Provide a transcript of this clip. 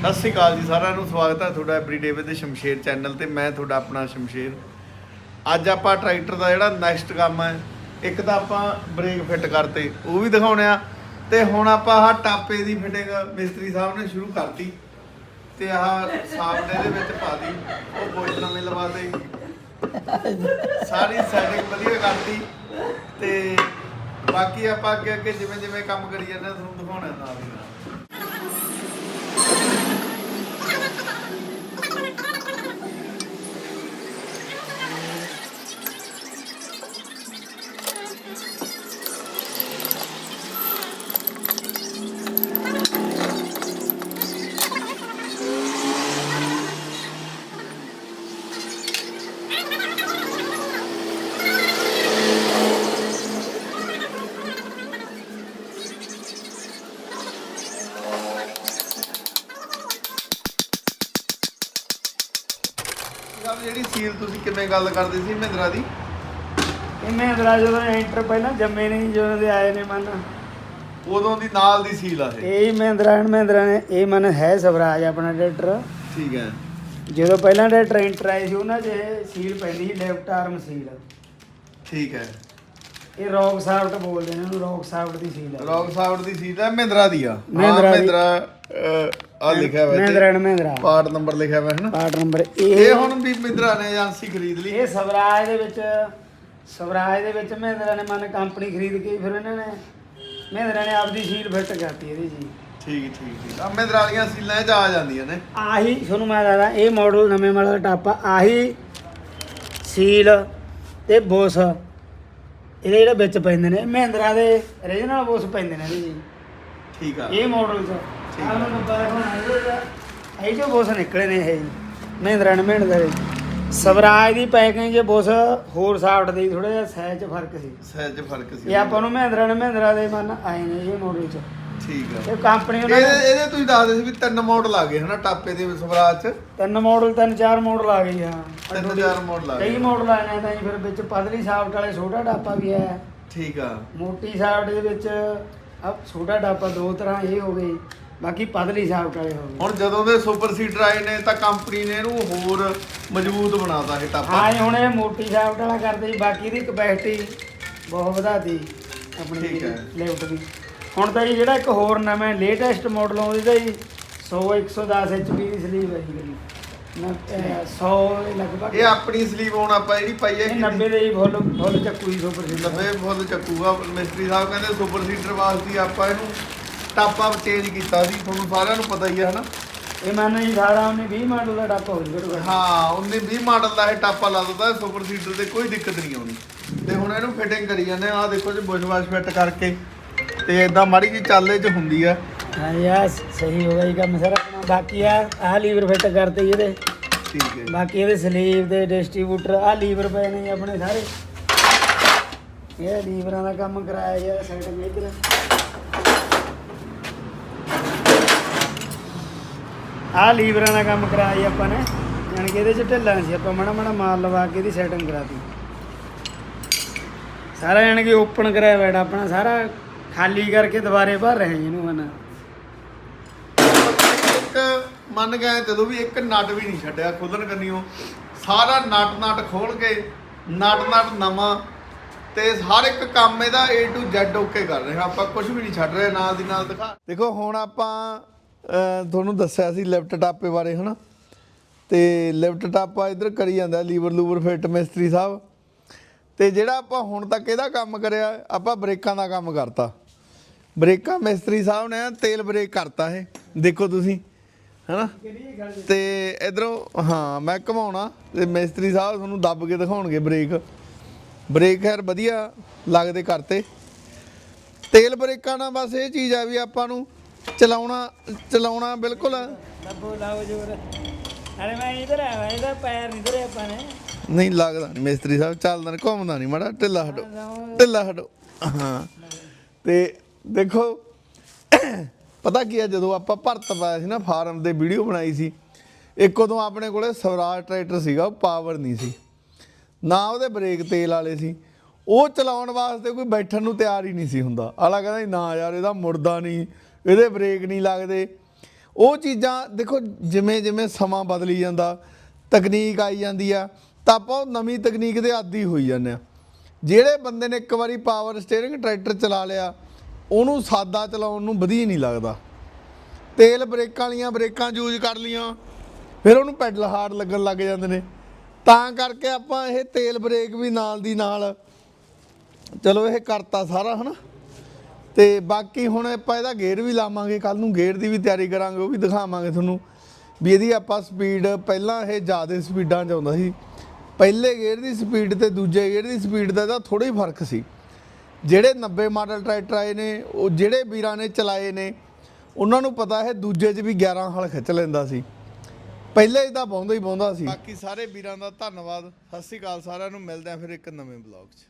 ਸਤਿ ਸ਼੍ਰੀ ਅਕਾਲ ਜੀ, ਸਾਰਿਆਂ ਨੂੰ ਸਵਾਗਤ ਹੈ ਤੁਹਾਡਾ ਐਵਰੀਡੇ ਵਿਦ ਸ਼ਮਸ਼ੇਰ ਚੈਨਲ ਤੇ। ਮੈਂ ਤੁਹਾਡਾ ਆਪਣਾ ਸ਼ਮਸ਼ੇਰ। ਅੱਜ ਆਪਾਂ ਟਰੈਕਟਰ ਦਾ ਜਿਹੜਾ ਨੈਕਸਟ ਕੰਮ ਹੈ, ਇੱਕ ਤਾਂ ਆਪਾਂ ਬ੍ਰੇਕ ਫਿੱਟ ਕਰਤੇ, ਉਹ ਵੀ ਦਿਖਾਉਣੇ ਆ। ਤੇ ਹੁਣ ਆਪਾਂ ਆਹ ਟਾਪੇ ਦੀ ਫਿਟਿੰਗ ਮਿਸਤਰੀ ਸਾਹਿਬ ਨੇ ਸ਼ੁਰੂ ਕਰਤੀ ਤੇ ਆਹ ਸਾਫਟ ਦੇ ਵਿੱਚ ਪਾ ਦੀ ਉਹ ਬੋਇਸ ਨਵੇਂ ਲਵਾਤੇ ਸਾਰੀ ਸੈਟਿੰਗ ਵਧੀਆ ਕਰਤੀ ਤੇ ਬਾਕੀ ਆਪਾਂ ਅੱਗੇ ਅੱਗੇ ਜਿਵੇਂ ਜਿਵੇਂ ਕੰਮ ਕਰੀ ਜਾਂਦੇ ਹਾਂ, ਤੁਹਾਨੂੰ ਦਿਖਾਉਣਾ ਨਾਲ ਦੀ ਨਾਲ। ਸਾਹਿਬ ਜਿਹੜੀ ਸੀਲ ਤੁਸੀਂ ਕਿਵੇਂ ਗੱਲ ਕਰਦੇ ਸੀ ਮਹਿੰਦਰਾ ਦੀ? ਇਹ ਮਹਿੰਦਰਾ ਜਦੋਂ ਐਂਟਰ ਪਹਿਲਾਂ ਜੰਮੇ ਨਹੀਂ ਜਦੋਂ ਦੇ ਆਏ ਨੇ ਮਨ। ਉਦੋਂ ਦੀ ਨਾਲ ਦੀ ਸੀਲ ਆ ਇਹ। ਇਹ ਮਹਿੰਦਰਾ ਐਂਡ ਮਹਿੰਦਰਾ ਨੇ ਇਹ ਮਨ ਹੈ ਸਵਰਾਜ ਆਪਣਾ ਟਰੈਕਟਰ ਠੀਕ ਹੈ। ਜਦੋਂ ਪਹਿਲਾਂ ਟਰੈਕਟਰ ਐਂਟਰ ਆਏ ਸੀ ਉਹਨਾਂ 'ਚ ਇਹ ਸੀਲ ਪੈਂਦੀ ਸੀ ਲੈਫਟ ਆਰਮ ਸੀਲ। ਠੀਕ ਹੈ। ਇਹ ਰੌਕ ਸਾਫਟ ਬੋਲਦੇ ਨੇ ਇਹਨੂੰ ਰੌਕ ਸਾਫਟ ਦੀ ਸੀਲ ਹੈ ਰੌਕ ਸਾਊਂਡ ਦੀ ਸੀਲ ਹੈ ਮਹਿੰਦਰਾ ਦੀ ਆ। ਮਹਿੰਦਰਾ ਦੀ। ਮਹਿੰਦਰਾ ਆ ਲਿਖਿਆ ਹੋਇਆ Mahindra and Mahindra part number ਲਿਖਿਆ ਹੋਇਆ ਹੈ ਨਾ? ਪਾਰਟ ਨੰਬਰ ਇਹ ਇਹ ਹੁਣ ਵੀ ਮਹਿੰਦਰਾ ਨੇ ਏਜੰਸੀ ਖਰੀਦ ਲਈ। ਇਹ ਸਵਰਾਜ ਦੇ ਵਿੱਚ ਸਵਰਾਜ ਦੇ ਵਿੱਚ ਮਹਿੰਦਰਾ ਨੇ ਮਨ ਕੰਪਨੀ ਖਰੀਦ ਕੇ ਫਿਰ ਇਹਨਾਂ ਨੇ ਮਹਿੰਦਰਾ ਨੇ ਆਪਦੀ ਸੀਲ ਫਿੱਟ ਕਰਤੀ ਇਹਦੀ ਜੀ। ਠੀਕ ਠੀਕ ਠੀਕ। ਆ ਮਹਿੰਦਰਾ ਵਾਲੀਆਂ ਸੀਲਾਂ ਇਹ 'ਚ ਆ ਜਾਂਦੀਆਂ ਨੇ। ਆਹੀ ਤੁਹਾਨੂੰ ਮੈਂ ਦੱਸਦਾ ਇਹ ਮਾਡਲ ਨਵੇਂ ਮਾਡਲ ਦਾ ਟਾਪਾ ਆਹੀ ਸੀਲ ਤੇ ਬੋਸ। ਇਹਦੇ ਜਿਹੜੇ ਵਿੱਚ ਪੈਂਦੇ ਨੇ ਮਹਿੰਦਰਾ ਦੇ ਰੀਜਨਲ ਬੋਸ ਪੈਂਦੇ ਨੇ ਇਹਦੇ ਜੀ। ਠੀਕ ਆ। ਇਹ ਮਾਡਲ ਚ। ਇਹ ਜੋ ਬੋਸ ਨਿਕਲੇ ਨੇ ਇਹ ਮਹਿੰਦਰਾ ਨੇ ਮਹਿੰਦਰਾ ਦੇ ਸਵਰਾਜ ਦੀ ਪੈਕਿੰਗ ਜੇ ਬੋਸ ਹੋਰ ਸਾਫਟ ਦੀ ਥੋੜਾ ਜਿਹਾ ਸਾਈਜ਼ ਚ ਫ਼ਰਕ ਸੀ। ਸਾਈਜ਼ 'ਚ ਫ਼ਰਕ ਸੀ। ਇਹ ਆਪਾਂ ਨੂੰ ਮਹਿੰਦਰਾ ਨੇ ਮਹਿੰਦਰਾ ਦੇ ਮਨ ਆਏ ਨੇ ਇਹ ਮਾਡਲ ਚ। ਠੀਕ ਆ। ਇਹ ਕੰਪਨੀ ਉਹਨਾਂ ਇਹਦੇ ਇਹਦੇ ਤੁਸੀਂ ਦੱਸਦੇ ਸੀ ਵੀ ਤਿੰਨ ਮਾਡਲ ਆ ਗਏ ਹਨਾ ਟਾਪੇ ਦੇ ਸਵਰਾਜ 'ਚ? ਤਿੰਨ ਮਾਡਲ ਤਿੰਨ ਚਾਰ ਮਾਡਲ ਆ ਗਏ ਹਾਂ। ਤਿੰਨ ਚਾਰ ਮਾਡਲ ਆ ਕਈ ਗਏ ਮਾਡਲ ਆਏ ਨੇ ਤਾਂ ਜੀ ਫਿਰ ਵਿੱਚ ਪਤਲੀ ਸਾਫਟ ਵਾਲੇ ਛੋਟਾ ਡਾਪਾ ਵੀ ਹੈ। ਠੀਕ ਆ। ਮੋਟੀ ਸਾਫਟ ਦੇ ਵਿੱਚ ਆ ਛੋਟਾ ਡਾਪਾ ਦੋ ਤਰ੍ਹਾਂ ਇਹ ਹੋ ਗਏ। ਬਾਕੀ ਪਤਲੀ ਸਾਫਟ ਵਾਲੇ ਹੋ ਗਏ ਹੁਣ ਜਦੋਂ ਦੇ ਸੁਪਰ ਸੀਡਰ ਆਏ ਨੇ ਤਾਂ ਕੰਪਨੀ ਨੇ ਇਹਨੂੰ ਹੋਰ ਮਜ਼ਬੂਤ ਬਣਾਤਾ ਇਹ ਟਾਪਾ ਹਾਂ ਜੀ, ਹੁਣ ਇਹ ਮੋਟੀ ਸਾਫਟ ਵਾਲਾ ਕਰਦੇ ਬਾਕੀ ਦੀ ਕਪੈਸਿਟੀ ਬਹੁਤ ਵਧਾਤੀ ਆਪਣੀ ਠੀਕ ਹੈ। ਲਿਫਟ ਦੀ। ਹੁਣ ਤਾਂ ਜੀ ਜਿਹੜਾ ਇੱਕ ਹੋਰ ਨਵਾਂ ਲੇਟੈਸਟ ਮਾਡਲ ਆਉਂਦੀ ਤਾਂ ਜੀ 100 110 ਐਚਪੀ ਦੀ ਸਲੀਵ ਹੈ ਜੀ। ਨਾ 100 ਲਗਭਗ ਇਹ ਆਪਣੀ ਸਲੀਵ ਹੁਣ ਆਪਾਂ ਜਿਹੜੀ ਪਾਈ ਹੈ ਇਹ 90 ਦੇ ਜੀ ਫੁੱਲ ਫੁੱਲ ਚੱਕੂ ਜੀ ਸੁਪਰ ਸੀ 90 ਫੁੱਲ ਚੱਕੂਗਾ ਮਿਸਤਰੀ ਸਾਹਿਬ ਕਹਿੰਦੇ ਸੁਪਰ ਸੀਡਰ ਵਾਸਤੇ ਆਪਾਂ ਇਹਨੂੰ ਟਾਪਾ ਚੇਂਜ ਕੀਤਾ ਸੀ ਤੁਹਾਨੂੰ ਸਾਰਿਆਂ ਨੂੰ ਪਤਾ ਹੀ ਹੈ ਹਨਾ? ਇਹ ਮੰਨ ਜੀ ਸਾਰਾ ਉਹਨੇ 20 ਮਾਡਲ ਦਾ ਡੱਪ ਹੋ ਜੂਗਾ ਹਾਂ ਉਹਨੇ 20 ਮਾਡਲ ਦਾ ਇਹ ਟਾਪਾ ਲਾ ਦਿੱਤਾ ਸੁਪਰ ਸੀਡਰ ਤੇ ਕੋਈ ਦਿੱਕਤ ਨਹੀਂ ਆਉਣੀ। ਤੇ ਹੁਣ ਇਹਨੂੰ ਫਿਟਿੰਗ ਕਰੀ ਜਾਂਦੇ ਆ ਦੇਖੋ ਜੀ ਬੁਸ਼ ਵਾਸ਼ ਫਿੱਟ ਕਰਕੇ। ਤੇ ਇਦਾਂ ਮਾੜੀ ਜੀ ਚਾਲੇ 'ਚ ਹੁੰਦੀ ਆ। ਹਾਂ ਯਾਰ ਸਹੀ ਹੋ ਜੀ ਕੰਮ ਸਾਰਾ ਆਪਣਾ। ਬਾਕੀ ਆ ਆਹ ਲੀਵਰ ਫਿੱਟ ਕਰਤੇ ਜੀ ਇਹਦੇ। ਠੀਕ ਹੈ ਬਾਕੀ ਇਹਦੇ ਸਲੀਵ ਦੇ ਡਿਸਟ੍ਰੀਬਿਊਟਰ ਆਹ ਲੀਵਰ ਪਏ ਨੇ ਆਪਣੇ ਸਾਰੇ। ਇਹ ਲੀਵਰਾਂ ਦਾ ਕੰਮ ਕਰਾਇਆ ਯਾਰ ਸਾਈਡ ਮੇਜਰ ਆਹ ਲੀਵਰਾਂ ਦਾ ਕੰਮ ਕਰਾਇਆ ਜੀ ਆਪਾਂ ਨੇ। ਯਾਨੀ ਕਿ ਇਹਦੇ ਚ ਢਿੱਲਾਂ ਸੀ, ਆਪਾਂ ਮਾੜਾ ਮਾੜਾ ਮਾਲ ਲਵਾ ਕੇ ਇਹਦੀ ਸੈਟਿੰਗ ਕਰਾਤੀ। ਸਾਰਾ ਯਾਨੀ ਕਿ ਓਪਨ ਕਰਾਇਆ ਬੈਠਾ ਆਪਣਾ, ਸਾਰਾ ਖਾਲੀ ਕਰਕੇ ਦੁਬਾਰੇ ਭਰ ਰਹੇ ਇਹਨੂੰ ਮਨ ਇੱਕ ਮੰਨ ਗਏ ਜਦੋਂ ਵੀ ਇੱਕ ਨਟ ਵੀ ਨਹੀਂ ਛੱਡਿਆ ਖੁੱਲਣ ਕੰਨਿਓ, ਸਾਰਾ ਨਟ ਨਟ ਖੋਲ ਕੇ, ਨਟ ਨਟ ਨਵਾਂ ਤੇ ਹਰ ਇੱਕ ਕੰਮ ਇਹਦਾ A to Z ਓਕੇ ਕਰ ਰਹੇ ਹਾਂ। ਆਪਾਂ ਕੁਝ ਵੀ ਨਹੀਂ ਛੱਡ ਰਹੇ ਨਾਲ ਦੀ ਨਾਲ ਦਿਖਾ। ਦੇਖੋ, ਹੁਣ ਆਪਾਂ ਤੁਹਾਨੂੰ ਦੱਸਿਆ ਸੀ ਲਿਫਟ ਟਾਪੇ ਬਾਰੇ, ਹਨਾ? ਤੇ ਲਿਫਟ ਟਾਪਾ ਇੱਧਰ ਕਰੀ ਜਾਂਦਾ, ਲੀਵਰ ਲੂਵਰ ਫਿੱਟ ਮਿਸਤਰੀ ਸਾਹਿਬ। ਤੇ ਜਿਹੜਾ ਆਪਾਂ ਹੁਣ ਤੱਕ ਇਹਦਾ ਕੰਮ ਕਰਿਆ, ਆਪਾਂ ਬ੍ਰੇਕਾਂ ਦਾ ਕੰਮ ਕਰਤਾ। ਬ੍ਰੇਕਾਂ ਮਿਸਤਰੀ ਸਾਹਿਬ ਨੇ ਤੇਲ ਬ੍ਰੇਕ ਕਰਤਾ ਇਹ, ਦੇਖੋ ਤੁਸੀਂ, ਹੈਨਾ? ਤੇ ਇਧਰੋਂ, ਹਾਂ, ਮੈਂ ਘਮਾਉਣਾ, ਤੇ ਮਿਸਤਰੀ ਸਾਹਿਬ ਤੁਹਾਨੂੰ ਦੱਬ ਕੇ ਦਿਖਾਉਣਗੇ ਬ੍ਰੇਕ। ਬ੍ਰੇਕ ਖੈਰ ਵਧੀਆ ਲੱਗਦੇ ਕਰਤੇ। ਤੇਲ ਬ੍ਰੇਕਾਂ ਨਾਲ ਬਸ ਇਹ ਚੀਜ਼ ਆ ਵੀ ਆਪਾਂ ਨੂੰ ਚਲਾਉਣਾ ਚਲਾਉਣਾ ਬਿਲਕੁਲ। ਲੱਭੋ ਲਾਓ ਜੋਰ। ਅਰੇ ਮੈਂ ਇਧਰ ਆਇਆ ਇਹਦਾ ਪੈਰ ਨਹੀਂ ਧਰਿਆ ਆਪਾਂ ਨੇ। ਨਹੀਂ ਲੱਗਦਾ ਨੀ ਮਿਸਤਰੀ ਸਾਹਿਬ ਚੱਲਦਾ ਨਹੀਂ ਘੁੰਮਦਾ ਨਹੀਂ ਮਾੜਾ ਢਿੱਲਾ ਹਟੋ ਢਿੱਲਾ ਹਟੋ। ਹਾਂ। ਤੇ ਦੇਖੋ ਪਤਾ ਕੀ ਆ ਜਦੋਂ ਆਪਾਂ ਭਰਤ ਪਾਇਆ ਸੀ ਨਾ ਫਾਰਮ ਤੇ ਵੀਡੀਓ ਬਣਾਈ ਸੀ ਇੱਕ ਉਦੋਂ ਆਪਣੇ ਕੋਲੇ ਸਵਰਾਜ ਟਰੈਕਟਰ ਸੀਗਾ ਉਹ ਪਾਵਰ ਨਹੀਂ ਸੀ। ਨਾ ਉਹਦੇ ਬ੍ਰੇਕ ਤੇਲ ਵਾਲੇ ਸੀ। ਉਹ ਚਲਾਉਣ ਵਾਸਤੇ ਕੋਈ ਬੈਠਣ ਨੂੰ ਤਿਆਰ ਹੀ ਨਹੀਂ ਸੀ ਹੁੰਦਾ। ਆਲਾ ਕਹਿੰਦਾ ਨਾ ਯਾਰ ਇਹਦਾ ਮੁੜਦਾ ਨਹੀਂ। ਇਹਦੇ ਬ੍ਰੇਕ ਨਹੀਂ ਲੱਗਦੇ। ਉਹ ਚੀਜ਼ਾਂ, ਦੇਖੋ, ਜਿਵੇਂ ਜਿਵੇਂ ਸਮਾਂ ਬਦਲੀ ਜਾਂਦਾ, ਤਕਨੀਕ ਆਈ ਜਾਂਦੀ ਆ, ਤਾਂ ਆਪਾਂ ਉਹ ਨਵੀਂ ਤਕਨੀਕ ਦੇ ਆਦੀ ਹੋਈ ਜਾਂਦੇ ਆ। ਜਿਹੜੇ ਬੰਦੇ ਨੇ ਇੱਕ ਵਾਰੀ ਪਾਵਰ ਸਟੀਅਰਿੰਗ ਟਰੈਕਟਰ ਚਲਾ ਲਿਆ, ਉਹਨੂੰ ਸਾਦਾ ਚਲਾਉਣ ਨੂੰ ਵਧੀਆ ਨਹੀਂ ਲੱਗਦਾ। ਤੇਲ ਬ੍ਰੇਕਾਂ ਵਾਲੀਆਂ ਬ੍ਰੇਕਾਂ ਯੂਜ਼ ਕਰ ਲੀਆਂ ਫਿਰ ਉਹਨੂੰ ਪੈਡਲ ਹਾਰਡ ਲੱਗਣ ਲੱਗ ਜਾਂਦੇ ਨੇ। ਤਾਂ ਕਰਕੇ ਆਪਾਂ ਇਹ ਤੇਲ ਬ੍ਰੇਕ ਵੀ ਨਾਲ ਦੀ ਨਾਲ, ਚਲੋ, ਇਹ ਕਰਤਾ ਸਾਰਾ, ਹਨਾ? ਤੇ ਬਾਕੀ ਹੁਣ ਆਪਾਂ ਇਹਦਾ ਗੇਅਰ ਵੀ ਲਾਵਾਂਗੇ ਕੱਲ ਨੂੰ ਗੇਅਰ ਦੀ ਵੀ ਤਿਆਰੀ ਕਰਾਂਗੇ, ਉਹ ਵੀ ਦਿਖਾਵਾਂਗੇ ਤੁਹਾਨੂੰ। ਵੀ ਇਹਦੀ ਆਪਾਂ ਸਪੀਡ ਪਹਿਲਾਂ ਇਹ ਜ਼ਿਆਦਾ ਸਪੀਡਾਂ 'ਚ ਆਉਂਦਾ ਸੀ। ਪਹਿਲੇ ਗੇਅਰ ਦੀ ਸਪੀਡ ਤੇ ਦੂਜੇ ਗੇਅਰ ਦੀ ਸਪੀਡ ਦਾ ਇਹਦਾ ਥੋੜਾ ਹੀ ਫ਼ਰਕ ਸੀ। ਜਿਹੜੇ 90 ਮਾਡਲ ਟਰੈਕਟਰ ਆਏ ਨੇ, ਉਹ ਜਿਹੜੇ ਵੀਰਾਂ ਨੇ ਚਲਾਏ ਨੇ, ਉਹਨਾਂ ਨੂੰ ਪਤਾ ਹੈ ਦੂਜੇ 'ਚ ਵੀ 11 ਹਲ ਖਿੱਚ ਲੈਂਦਾ ਸੀ। ਪਹਿਲੇ ਇਹਦਾ ਪਾਉਂਦਾ ਹੀ ਪਾਉਂਦਾ ਸੀ। ਬਾਕੀ ਸਾਰੇ ਵੀਰਾਂ ਦਾ ਧੰਨਵਾਦ। ਸਤਿ ਸ਼੍ਰੀ ਅਕਾਲ, ਸਾਰਿਆਂ ਨੂੰ ਮਿਲਦੇ ਆ ਫਿਰ ਇੱਕ ਨਵੇਂ ਬਲੌਗ 'ਚ।